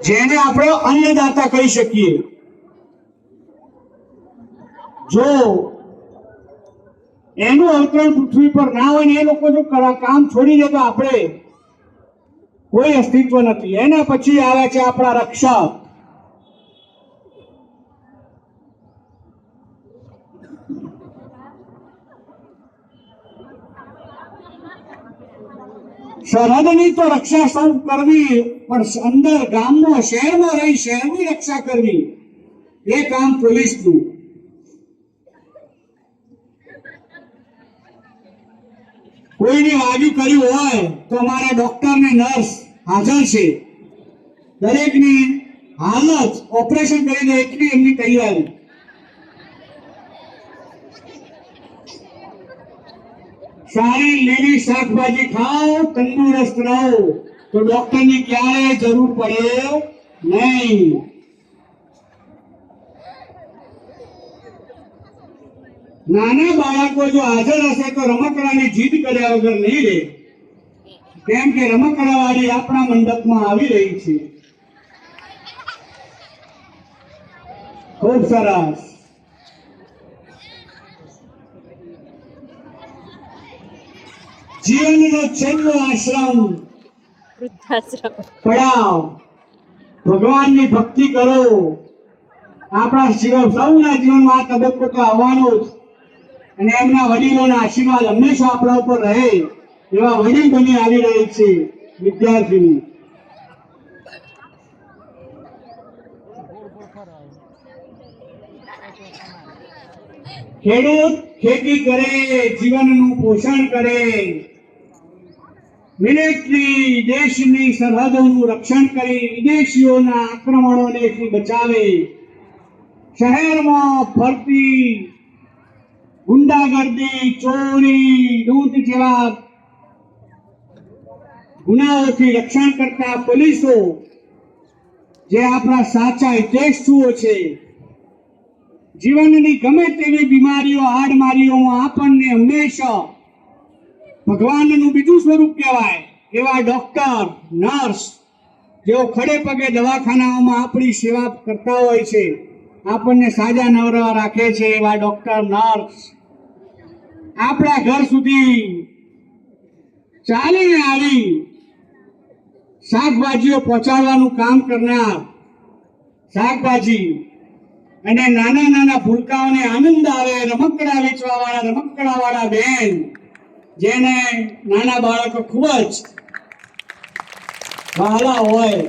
જેને આપણે અન્નદાતા કહી શકીએ. જો એનું અવતરણ પૃથ્વી પર ના હોય ને એ લોકો જો કામ છોડી દે તો આપણે કોઈ અસ્તિત્વ નથી. એના પછી આવે છે આપણા રક્ષક. સરહદની તો રક્ષા સૌ કરવી, પણ અંદર ગામમાં, શહેરમાં રહી, શહેરની રક્ષા કરવી. એ કામ પોલીસનું. કોઈની વાગ્યું કર્યું હોય, તો અમારા ડોક્ટર ને નર્સ હાજર છે. દરેકની હાલત ઓપરેશન કરીને એટલી એમની તૈયારી. સારી લીલી શાકભાજી ખાઓ, તંદુરસ્ત રહો. તો ડોક્ટરની ક્યારે જરૂર પડે? નહીં. નાના બાળકો જો હાજર હશે તો રમકડાની જીદ કર્યા વગર નહીં રહે કેમ કે રમકડાવાળી આપણા મંડપમાં આવી રહી છે. ખૂબ સરસ. જીવનનો છેલ્લો આશ્રમ. વૃદ્ધાશ્રમ. પડાવ. ભગવાનની ભક્તિ કરો. આપણા શિવ સૌના જીવનમાં આ તબક્કો તો આવવાનો જ. અને એમના વડીલોના આશીર્વાદ હંમેશા આપણા ઉપર રહે એવા વડીલ બની આવી રહી છે વિદ્યાર્થીની. ખેડૂત ખેતી કરે જીવનનું પોષણ કરે. મિલિટરી દેશની સરહદોનું રક્ષણ કરી વિદેશીઓના આક્રમણોને બચાવે. શહેરમાં ફરતી ગુંડાગર્દી, ચોરી લૂંટ જેવા ગુનાઓથી રક્ષણ કરતા પોલીસો જે આપણા સાચા હિતેશુઓ છે, જીવનની ગમે તેવી બીમારીઓ હાડમારીઓમાં આપણને હંમેશા ભગવાનનું બીજું સ્વરૂપ કહેવાય. એવા ડોક્ટર નર્સ જેઓ ખડે પગે દવાખાનાઓમાં આપણી સેવા કરતા હોય છે. આપણને સાજા નવરા રાખે છે એવા ડોક્ટર નર્સ આપણા ઘર સુધી ચાલીને આવી શાકભાજીઓ પહોંચાડવાનું કામ કરનાર શાકભાજી અને નાના નાના ભૂલકાઓને આનંદ આવે, રમકડા વેચવાવાળા, રમકડાવાળા રમકડા વાળા બેન. જેને નાના બાળકો ખૂબ જ વહાલા હોય